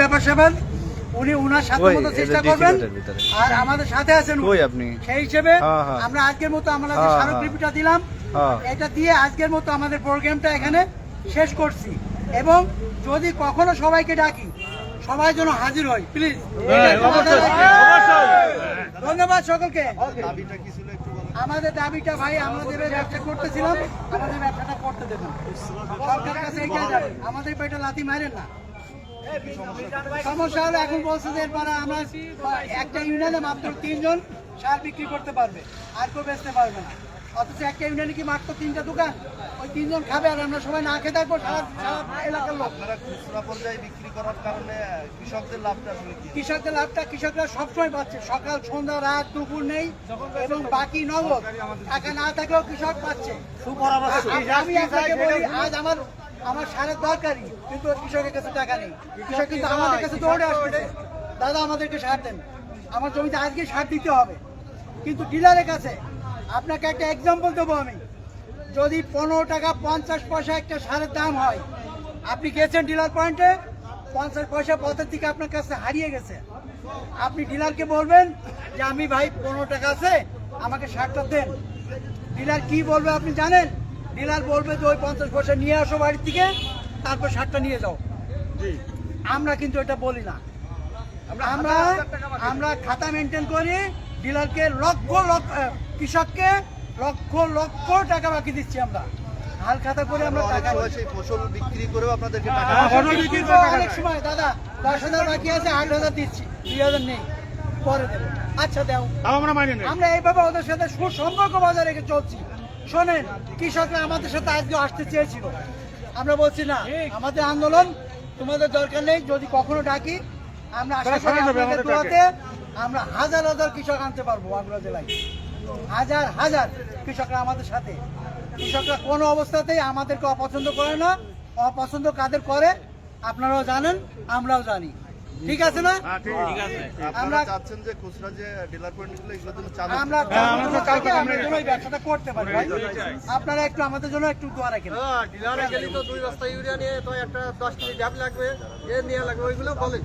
ব্যাপার স্যাপার উনি সাধ্য ওই, মতো চেষ্টা করবেন। আর আমাদের সাথে আছেন আপনি? সেই হিসেবে হ্যাঁ, হ্যাঁ। আমরা আজকের মতো হ্যাঁ, স্মারকলিপিটা দিলাম। এটা দিয়ে আজকের মতো আমাদের প্রোগ্রামটা এখানে শেষ করছি। এবং যদি কখনো সবাইকে ডাকি সবাই যেন হাজির হয় প্লিজ ধন্যবাদ সকলকে। আমাদের দাবিটা ভাই আমাদের ব্যবসা করতেছিলাম আমাদের ব্যবসাটা করতে দেবেন। সরকারের কাছে আমাদের পেটে লাথি মারেন না। সমস্যা হলো এখন বলছে যে এরপরে আমরা একটা ইউনিয়নে মাত্র তিনজন সার বিক্রি করতে পারবে আর কেউ বেচতে পারবে না। অথচ একটা ইউনিয়নে কি মাত্র তিনটা দোকান? ওই তিনজন খাবে আর আমরা সবাই না খেয়ে থাকব সারা এলাকার লোক। খুচরা পর্যায়ে বিক্রি করার কারণে কৃষকদের লাভটা কৃষকদের লাভটা কৃষকরা সবসময় পাচ্ছে। সকাল সন্ধ্যা রাত দুপুর নেই এবং বাকি নগদ। টাকা না থাকলেও কৃষক পাচ্ছে। আমি আপনাকে বলি আজ আমার আমার সারের দরকারই কিন্তু কৃষকের কাছে টাকা নেই। কৃষক কিন্তু আমাদের কাছে দৌড়ে আসছে দাদা আমাদেরকে সার দেন। আমার জমিতে আজকে সার দিতে হবে। কিন্তু ডিলারের কাছে আপনাকে একটা এক্সাম্পল দেবো আমি। যদি পনেরো টাকা পঞ্চাশ পয়সা একটা সারের দাম হয় আপনি গেছেন ডিলার পয়েন্টে পঞ্চাশ পয়সা পথের থেকে আপনার কাছে হারিয়ে গেছে। আপনি ডিলারকে বলবেন যে আমি ভাই পনেরো টাকা আছে আমাকে সারটা দেন। ডিলার কি বলবে আপনি জানেন? ডিলার বলবে যে ওই পঞ্চাশ পয়সা নিয়ে আসো বাড়ির থেকে তারপর সারটা নিয়ে যাও। আমরা কিন্তু এটা বলি না। আমরা আমরা খাতা মেনটেন করি ডিলারকে লক্ষ লক্ষ কৃষককে লক্ষ লক্ষ টাকা বাকি দিচ্ছি আমরা। হাল খাতা করে আমরা টাকা ফসল বিক্রি করেও আপনাদেরকে টাকা বিক্রি করে অনেক সময় দাদা দশ হাজার বাকি আছে আট হাজার দিচ্ছি। দুই হাজার নেই পরে দেবো। আচ্ছা দাও। মানি আমরা এইভাবে ওদের সাথে সুসম্পর্ক বজায় রেখে চলছি। শোনেন কৃষকরা আমাদের সাথে আজকে আসতে চেয়েছিল। আমরা বলছি না আমাদের আন্দোলন তোমাদের দরকার নেই যদি কখনো ডাকি আমরা আশা করি আপনাদের দোয়াতে আমরা হাজার হাজার কৃষক আনতে পারব বাঁকুড়া জেলায়। হাজার হাজার কৃষকরা আমাদের সাথে। কৃষকরা কোনো অবস্থাতেই আমাদেরকে অপছন্দ করে না। অপছন্দ কাদের করে? আপনারাও জানেন আমরাও জানি। ঠিক আছে না? আপনারা আমরা- চাচ্ছেন যে খুচরা যে ডিলার পয়েন্টগুলো এগুলোর জন্য চালু আমরা হ্যাঁ, আমরা তো চাই চাই তো, আমরা আমরা যেন এই ব্যবসাটা করতে পারি ভাই। আপনারা একটু আমাদের জন্য একটু দোয়া রাখেন। ডিলারে গেলে তো দুই বস্তা ইউরিয়া নিয়ে তো একটা দশ কেজি ড্যাব লাগবে এ নিয়ে লাগবে ওইগুলো বলে